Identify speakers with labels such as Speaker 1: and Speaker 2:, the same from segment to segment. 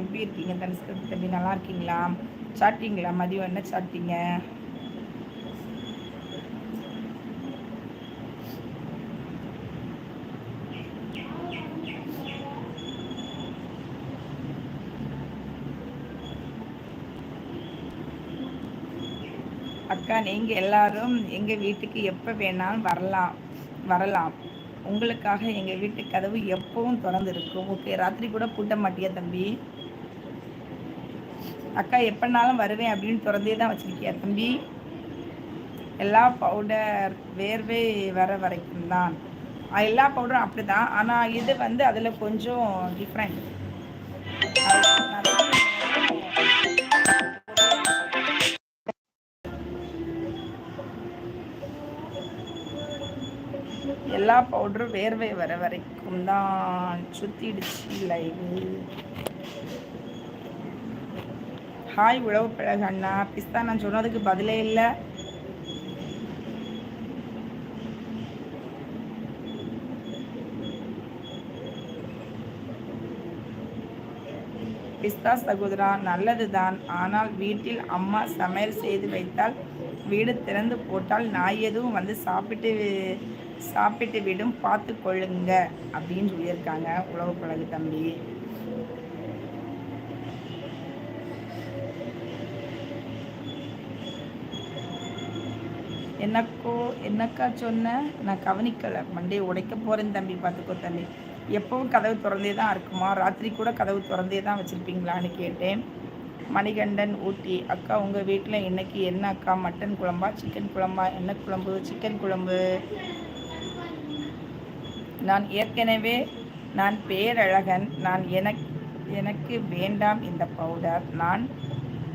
Speaker 1: எப்படி இருக்கீங்க தனுஷ்கர் தம்பி நல்லா இருக்கீங்களா? சாப்பிட்டீங்களா? மதியம் என்ன சாப்பிட்டீங்க? அக்கா நீங்கள் எல்லாரும் எங்கள் வீட்டுக்கு எப்போ வேணாலும் வரலாம் வரலாம். உங்களுக்காக எங்கள் வீட்டு கதவு எப்பவும் திறந்து இருக்கும் ஓகே ராத்திரி கூட பூட்ட மாட்டியா தம்பி? அக்கா எப்போனாலும் வருவேன் அப்படின்னு திறந்தே தான் வச்சுருக்கியா தம்பி? எல்லா பவுடர் வேர்வை வர வரைக்கும் தான். எல்லா பவுடரும் அப்படி தான் ஆனால் இது வந்து அதில் கொஞ்சம் டிஃப்ரெண்ட் எல்லா பவுடரும் வேர்வை வர வரைக்கும் தான். சுத்திடுச்சு லைவு ஹாய் உழவு பழக அண்ணா. பிஸ்தா நான் சொன்னதுக்கு பதிலே இல்லை. பிஸ்தா சகோதரா நல்லதுதான். ஆனால் வீட்டில் அம்மா சமையல் செய்து வைத்தால் வீடு திறந்து போட்டால் நாய் எதுவும் வந்து சாப்பிட்டு சாப்பிட்டு விடும். பார்த்து கொள்ளுங்க அப்படின்னு சொல்லியிருக்காங்க. உழவு பழகு தம்பி. என்னக்கோ என்னக்கா சொன்ன? நான் கவனிக்கலை. மண்டே உடைக்க போகிறேன் தம்பி பார்த்துக்கோ தம்பி. எப்பவும் கதவு திறந்தே தான் இருக்குமா? ராத்திரி கூட கதவு திறந்தே தான் வச்சுருப்பீங்களான்னு கேட்டேன். மணிகண்டன் ஊட்டி அக்கா உங்கள் வீட்டில் இன்றைக்கி என்ன அக்கா? மட்டன் குழம்பா? சிக்கன் குழம்பா? என்ன குழம்பு? சிக்கன் குழம்பு? நான் ஏற்கனவே நான் பேரழகன். நான் எனக்கு எனக்கு வேண்டாம் இந்த பவுடர் நான்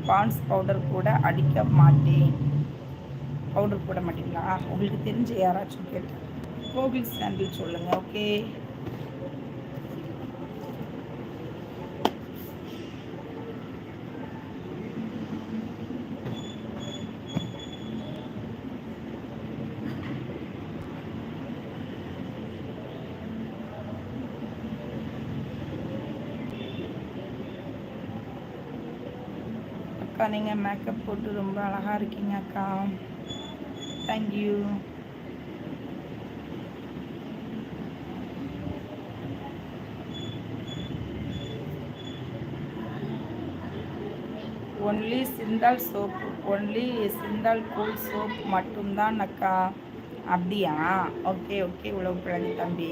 Speaker 1: பான்ஸ் பவுடர் கூட அடிக்க மாட்டேன். பவுடர் போட மாட்டீங்களா? உங்களுக்கு தெரிஞ்ச யாராச்சும் கேட்டு கோவில் சாண்டில் சொல்லுங்கள் ஓகே அக்கா நீங்கள் மேக்கப் போட்டு ரொம்ப அழகாக இருக்கீங்க அக்கா. thank you only Cinthol soap only Cinthol cool soap மட்டும்தான் அக்கா அப்படியா ஓகே ஓகே உழவு பிழகு தம்பி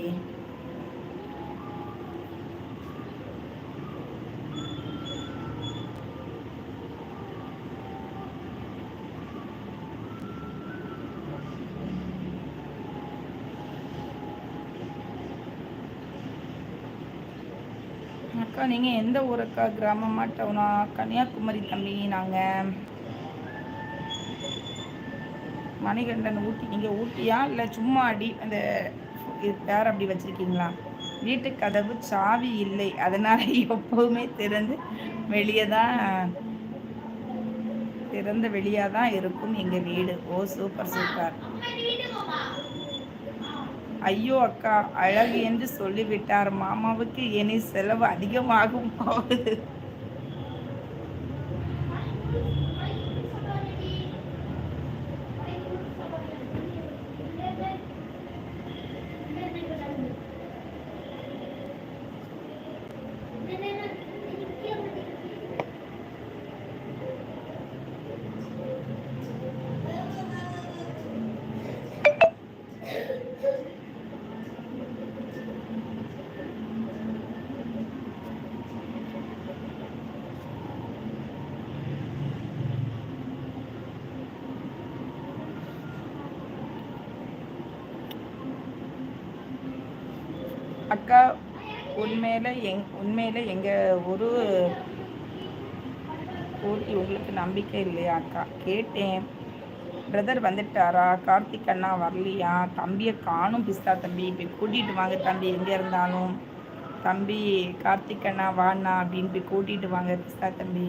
Speaker 1: அக்கா நீங்கள் எந்த ஊருக்கா கிராமமா டவுனா? கன்னியாகுமரி தம்பி நாங்கள் மணிகண்டன் ஊட்டி. நீங்கள் ஊட்டியா? இல்லை சும்மா அடி அந்த இது பேர் அப்படி வச்சுருக்கீங்களா? வீட்டு கதவு சாவி இல்லை. அதனால் எப்போவுமே திறந்து வெளியே தான் திறந்த வெளியாக தான் இருக்கும் எங்கள் வீடு. ஓ சூப்பர் சூப்பர். ஐயோ அக்கா அழகு என்று சொல்லிவிட்டார். மாமாவுக்கு இனி செலவு அதிகமாகும் போகுது அக்கா உண்மையில் எங் உண்மையில் எங்கள் ஒரு ஊட்டி உங்களுக்கு நம்பிக்கை இல்லையா அக்கா? கேட்டேன். பிரதர் வந்துட்டாரா? கார்த்திக் அண்ணா வரலையா? தம்பியை காணும் பிஸ்தா தம்பி. இப்போ கூட்டிகிட்டு வாங்க தம்பி எங்கே இருந்தாலும். தம்பி கார்த்திக் அண்ணா வாண்ணா அப்படின்னு போய் கூட்டிகிட்டு வாங்க பிஸ்தா தம்பி.